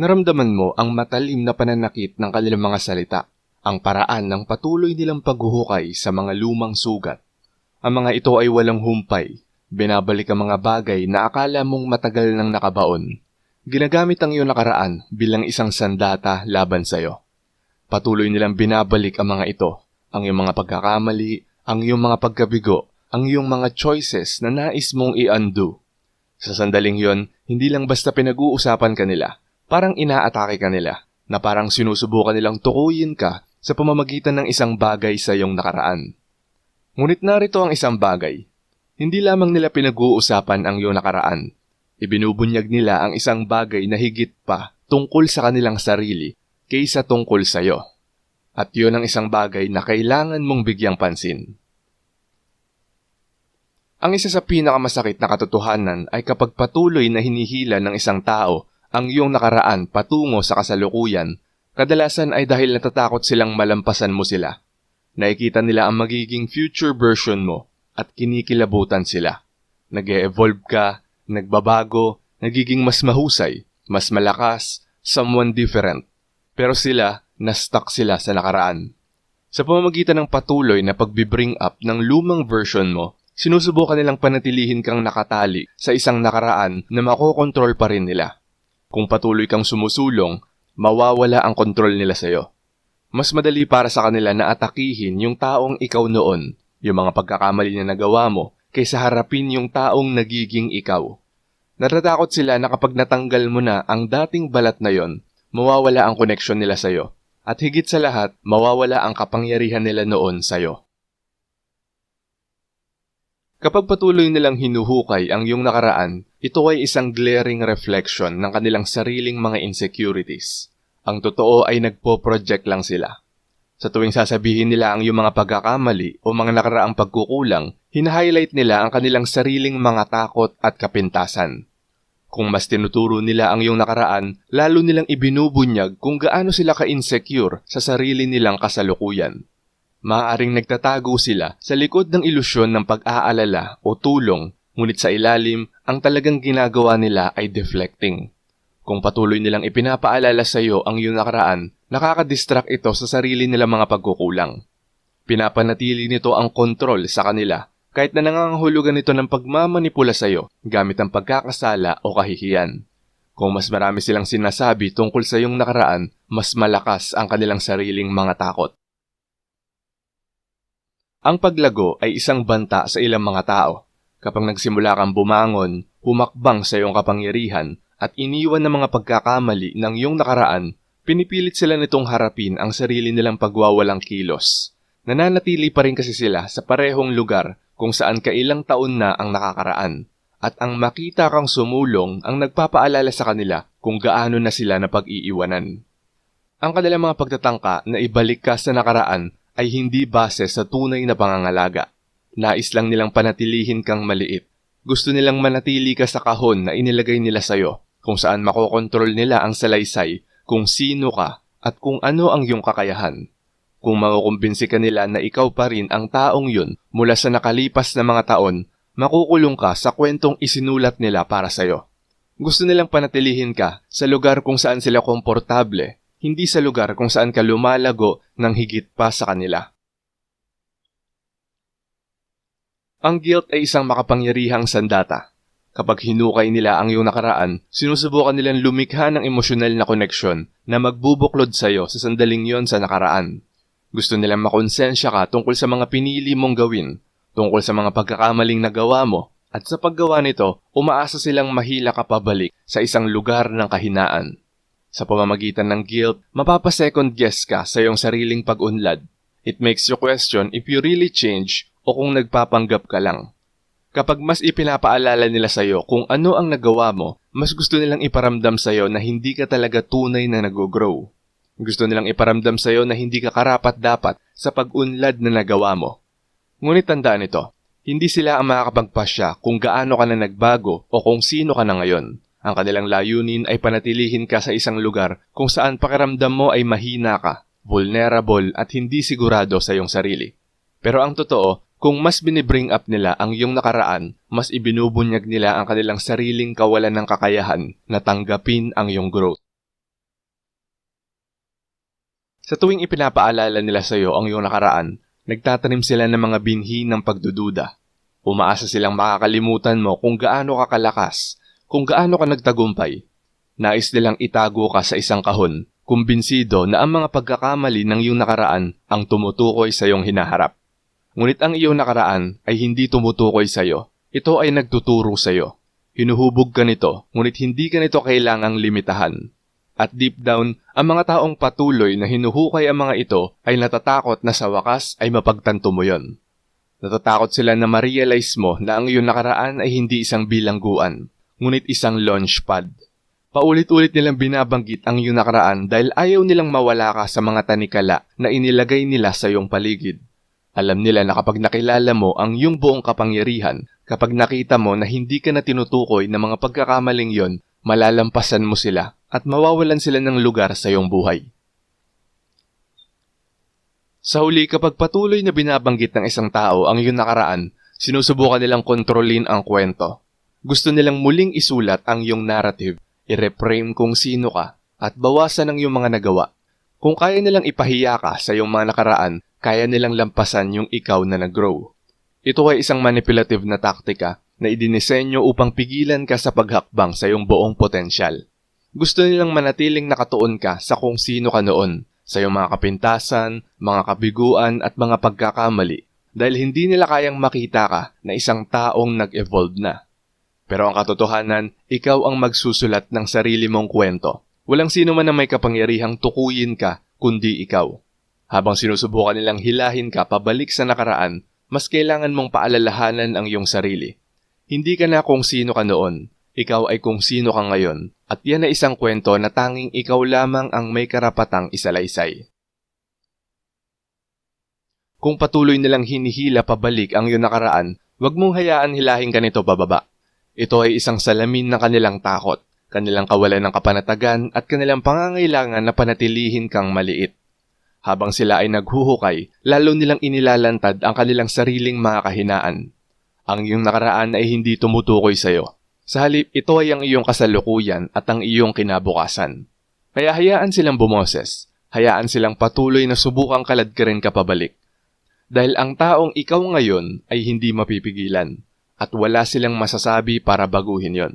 Naramdaman mo ang matalim na pananakit ng kanilang mga salita, ang paraan ng patuloy nilang paghuhukay sa mga lumang sugat. Ang mga ito ay walang humpay, binabalik ang mga bagay na akala mong matagal nang nakabaon. Ginagamit ang iyong nakaraan bilang isang sandata laban sa iyo. Patuloy nilang binabalik ang mga ito, ang iyong mga pagkakamali, ang iyong mga pagkabigo, ang iyong mga choices na nais mong i-undo. Sa sandaling yon, hindi lang basta pinag-uusapan ka nila, parang inaatake ka nila, na parang sinusubukan nilang tukuyin ka sa pamamagitan ng isang bagay sa iyong nakaraan. Ngunit narito ang isang bagay. Hindi lamang nila pinag-uusapan ang iyong nakaraan. Ibinubunyag nila ang isang bagay na higit pa tungkol sa kanilang sarili kaysa tungkol sa iyo. At yun ang isang bagay na kailangan mong bigyang pansin. Ang isa sa pinakamasakit na katotohanan ay kapag patuloy na hinihila ng isang tao ang iyong nakaraan patungo sa kasalukuyan, kadalasan ay dahil natatakot silang malampasan mo sila. Nakikita nila ang magiging future version mo at kinikilabutan sila. nag evolve ka, nagbabago, nagiging mas mahusay, mas malakas, someone different. Pero sila, na-stuck sila sa nakaraan. Sa pamamagitan ng patuloy na pagbi-bring up ng lumang version mo, sinusubukan nilang panatilihin kang nakatali sa isang nakaraan na makokontrol pa rin nila. Kung patuloy kang sumusulong, mawawala ang kontrol nila sa'yo. Mas madali para sa kanila na atakihin yung taong ikaw noon, yung mga pagkakamali na nagawa mo, kaysa harapin yung taong nagiging ikaw. Natatakot sila na kapag natanggal mo na ang dating balat na yon, mawawala ang koneksyon nila sa'yo. At higit sa lahat, mawawala ang kapangyarihan nila noon sa'yo. Kapag patuloy nilang hinuhukay ang iyong nakaraan, ito ay isang glaring reflection ng kanilang sariling mga insecurities. Ang totoo ay nagpo-project lang sila. Sa tuwing sasabihin nila ang iyong mga pagkakamali o mga nakaraang pagkukulang, hinahighlight nila ang kanilang sariling mga takot at kapintasan. Kung mas tinuturo nila ang iyong nakaraan, lalo nilang ibinubunyag kung gaano sila ka-insecure sa sarili nilang kasalukuyan. Maaaring nagtatago sila sa likod ng ilusyon ng pag-aalala o tulong, ngunit sa ilalim, ang talagang ginagawa nila ay deflecting. Kung patuloy nilang ipinapaalala sa iyo ang iyong nakaraan, nakakadistract ito sa sarili nilang mga pagkukulang. Pinapanatili nito ang kontrol sa kanila kahit na nangangahulugan ito ng pagmamanipula sa iyo gamit ang pagkakasala o kahihiyan. Kung mas marami silang sinasabi tungkol sa iyong nakaraan, mas malakas ang kanilang sariling mga takot. Ang paglago ay isang banta sa ilang mga tao. Kapag nagsimula kang bumangon, humakbang sa iyong kapangyarihan at iniwan ng mga pagkakamali ng iyong nakaraan, pinipilit sila nitong harapin ang sarili nilang pagwawalang kilos. Nananatili pa rin kasi sila sa parehong lugar kung saan kailang taon na ang nakakaraan at ang makita kang sumulong ang nagpapaalala sa kanila kung gaano na sila napag-iiwanan. Ang kanilang mga pagtatangka na ibalik ka sa nakaraan ay hindi base sa tunay na pangangalaga. Nais lang nilang panatilihin kang maliit. Gusto nilang manatili ka sa kahon na inilagay nila sa'yo, kung saan makokontrol nila ang salaysay, kung sino ka, at kung ano ang iyong kakayahan. Kung makukumbinsi ka nila na ikaw pa rin ang taong yun mula sa nakalipas na mga taon, makukulong ka sa kwentong isinulat nila para sa'yo. Gusto nilang panatilihin ka sa lugar kung saan sila komportable hindi sa lugar kung saan ka lumalago ng higit pa sa kanila. Ang guilt ay isang makapangyarihang sandata. Kapag hinukay nila ang iyong nakaraan, sinusubukan nilang lumikha ng emosyonal na koneksyon na magbubuklod sa iyo sa sandaling yon sa nakaraan. Gusto nilang makonsensya ka tungkol sa mga pinili mong gawin, tungkol sa mga pagkakamaling nagawa mo, at sa paggawa nito, umaasa silang mahila ka pabalik sa isang lugar ng kahinaan. Sa pamamagitan ng guilt, mapapasecond guess ka sa iyong sariling pag-unlad. It makes you question if you really change o kung nagpapanggap ka lang. Kapag mas ipinapaalala nila sa iyo kung ano ang nagawa mo, mas gusto nilang iparamdam sa iyo na hindi ka talaga tunay na nag-grow. Gusto nilang iparamdam sa iyo na hindi ka karapat-dapat sa pag-unlad na nagawa mo. Ngunit tandaan ito, hindi sila ang makakapagpasya kung gaano ka na nagbago o kung sino ka na ngayon. Ang kanilang layunin ay panatilihin ka sa isang lugar kung saan pakiramdam mo ay mahina ka, vulnerable at hindi sigurado sa iyong sarili. Pero ang totoo, kung mas binibring up nila ang iyong nakaraan, mas ibinubunyag nila ang kanilang sariling kawalan ng kakayahan na tanggapin ang iyong growth. Sa tuwing ipinapaalala nila sa iyo ang iyong nakaraan, nagtatanim sila ng mga binhi ng pagdududa. Umaasa silang makakalimutan mo kung gaano ka kalakas, kung gaano ka nagtagumpay. Nais nilang itago ka sa isang kahon, kumbinsido na ang mga pagkakamali ng iyong nakaraan ang tumutukoy sa iyong hinaharap. Ngunit ang iyong nakaraan ay hindi tumutukoy sa iyo. Ito ay nagtuturo sa iyo. Hinuhubog ka nito, ngunit hindi ka nito kailangang limitahan. At deep down, ang mga taong patuloy na hinuhukay ang mga ito ay natatakot na sa wakas ay mapagtanto mo yon. Natatakot sila na ma-realize mo na ang iyong nakaraan ay hindi isang bilangguan, ngunit isang launchpad. Paulit-ulit nilang binabanggit ang iyong nakaraan dahil ayaw nilang mawala ka sa mga tanikala na inilagay nila sa iyong paligid. Alam nila na kapag nakilala mo ang iyong buong kapangyarihan, kapag nakita mo na hindi ka na tinutukoy ng mga pagkakamaling yon, malalampasan mo sila at mawawalan sila ng lugar sa iyong buhay. Sa huli, kapag patuloy na binabanggit ng isang tao ang iyong nakaraan, sinusubukan nilang kontrolin ang kwento. Gusto nilang muling isulat ang iyong narrative, i-reframe kung sino ka, at bawasan ang iyong mga nagawa. Kung kaya nilang ipahiya ka sa iyong mga nakaraan, kaya nilang lampasan yung ikaw na nag-grow. Ito ay isang manipulative na taktika na idinisenyo upang pigilan ka sa paghakbang sa iyong buong potensyal. Gusto nilang manatiling nakatuon ka sa kung sino ka noon, sa iyong mga kapintasan, mga kabiguan at mga pagkakamali dahil hindi nila kayang makita ka na isang taong nag-evolve na. Pero ang katotohanan, ikaw ang magsusulat ng sarili mong kwento. Walang sino man na may kapangyarihang tukuyin ka, kundi ikaw. Habang sinusubukan nilang hilahin ka pabalik sa nakaraan, mas kailangan mong paalalahanan ang iyong sarili. Hindi ka na kung sino ka noon, ikaw ay kung sino ka ngayon, at yan ay isang kwento na tanging ikaw lamang ang may karapatang isalaysay. Kung patuloy nilang hinihila pabalik ang iyong nakaraan, huwag mong hayaan hilahin ka nito pababa. Ito ay isang salamin ng kanilang takot, kanilang kawalan ng kapanatagan at kanilang pangangailangan na panatilihin kang maliit. Habang sila ay naghuhukay, lalo nilang inilalantad ang kanilang sariling mga kahinaan. Ang iyong nakaraan ay hindi tumutukoy sa iyo. Sa halip, ito ay ang iyong kasalukuyan at ang iyong kinabukasan. Kaya hayaan silang bumoses. Hayaan silang patuloy na subukang kaladkarin ka pabalik. Dahil ang taong ikaw ngayon ay hindi mapipigilan at wala silang masasabi para baguhin yon.